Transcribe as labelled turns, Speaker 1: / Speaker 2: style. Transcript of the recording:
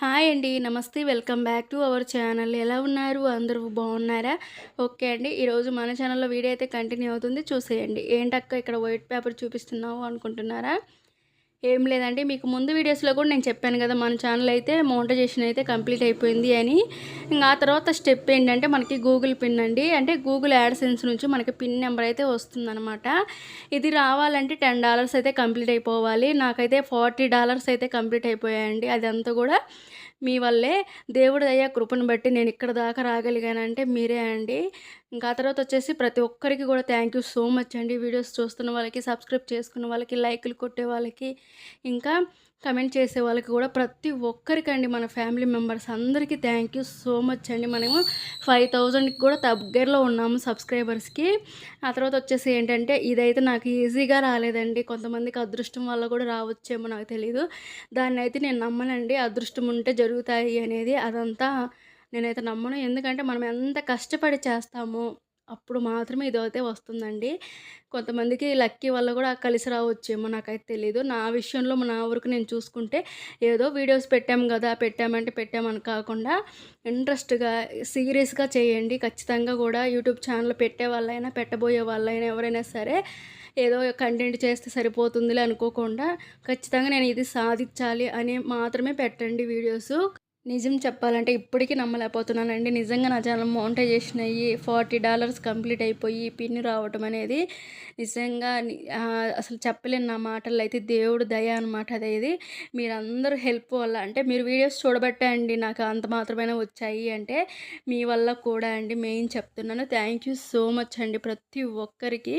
Speaker 1: Hi అండి నమస్తే welcome back to our channel. ఎలా ఉన్నారు? అందరూ బాగున్నారా? ఓకే అండి ఈరోజు మన ఛానల్లో వీడియో అయితే కంటిన్యూ అవుతుంది. చూసేయండి. ఏంటక్క ఇక్కడ వైట్ పేపర్ చూపిస్తున్నావు అనుకుంటున్నారా? ఏం లేదండి. మీకు ముందు వీడియోస్లో కూడా నేను చెప్పాను కదా మన ఛానల్ అయితే మోనిటైజేషన్ అయితే కంప్లీట్ అయిపోయింది అని. ఇంకా ఆ తర్వాత స్టెప్ ఏంటంటే మనకి గూగుల్ పిన్ అండి. అంటే గూగుల్ యాడ్సెన్స్ నుంచి మనకి పిన్ నెంబర్ అయితే వస్తుందన్నమాట. ఇది రావాలంటే టెన్ డాలర్స్ అయితే కంప్లీట్ అయిపోవాలి. నాకైతే ఫార్టీ డాలర్స్ అయితే కంప్లీట్ అయిపోయాయండి. అదంతా కూడా మీ వల్లే దేవుడి దయ కృపను బట్టి నేను ఇక్కడ దాకా రాగలిగానంటే మీరే అండి. ఇంకా ఆ తర్వాత వచ్చేసి ప్రతి ఒక్కరికి కూడా థ్యాంక్ యూ సో మచ్ అండి. వీడియోస్ చూస్తున్న వాళ్ళకి సబ్స్క్రైబ్ చేసుకున్న వాళ్ళకి లైకులు కొట్టే వాళ్ళకి ఇంకా కమెంట్ చేసే వాళ్ళకి కూడా ప్రతి ఒక్కరికండి మన ఫ్యామిలీ మెంబర్స్ అందరికీ థ్యాంక్ యూ సో మచ్ అండి. మనము ఫైవ్ థౌజండ్కి కూడా దగ్గరలో ఉన్నాము సబ్స్క్రైబర్స్కి ఆ తర్వాత వచ్చేసి ఏంటంటే ఇదైతే నాకు ఈజీగా రాలేదండి. కొంతమందికి అదృష్టం వల్ల కూడా రావచ్చేమో నాకు తెలియదు దాన్ని అయితే నేను నమ్మనండి. అదృష్టం ఉంటే జరుగుతాయి అనేది అదంతా నేనైతే నమ్మను. ఎందుకంటే మనం ఎంత కష్టపడి చేస్తామో అప్పుడు మాత్రమే ఇదైతే వస్తుందండి. కొంతమందికి లక్కీ వల్ల కూడా కలిసి రావచ్చేమో నాకైతే తెలియదు నా విషయంలో నా వరకు నేను చూసుకుంటే ఏదో వీడియోస్ పెట్టాము కదా పెట్టామంటే పెట్టామని కాకుండా ఇంట్రెస్ట్గా సీరియస్గా చేయండి. ఖచ్చితంగా కూడా యూట్యూబ్ ఛానల్ పెట్టే వాళ్ళైనా పెట్టబోయే వాళ్ళైనా ఎవరైనా సరే ఏదో కంటెంట్ చేస్తే సరిపోతుందిలే అనుకోకుండా ఖచ్చితంగా నేను ఇది సాధించాలి అని మాత్రమే పెట్టండి వీడియోస్ నిజం చెప్పాలంటే ఇప్పటికీ నమ్మలేకపోతున్నానండి. నిజంగా నా ఛానల్ మోనిటైజేషన్ అయ్యి ఫార్టీ డాలర్స్ కంప్లీట్ అయిపోయి పిన్ రావటం అనేది నిజంగా అసలు చెప్పలేను నా మాటలు అయితే దేవుడు దయ అనమాట అదేది మీరందరూ హెల్ప్ వల్ల అంటే మీరు వీడియోస్ చూడబట్టండి నాకు అంత మాత్రమే వచ్చాయి అంటే మీ వల్ల కూడా అండి. మెయిన్ చెప్తున్నాను. థ్యాంక్ యూ సో మచ్ అండి ప్రతి ఒక్కరికి.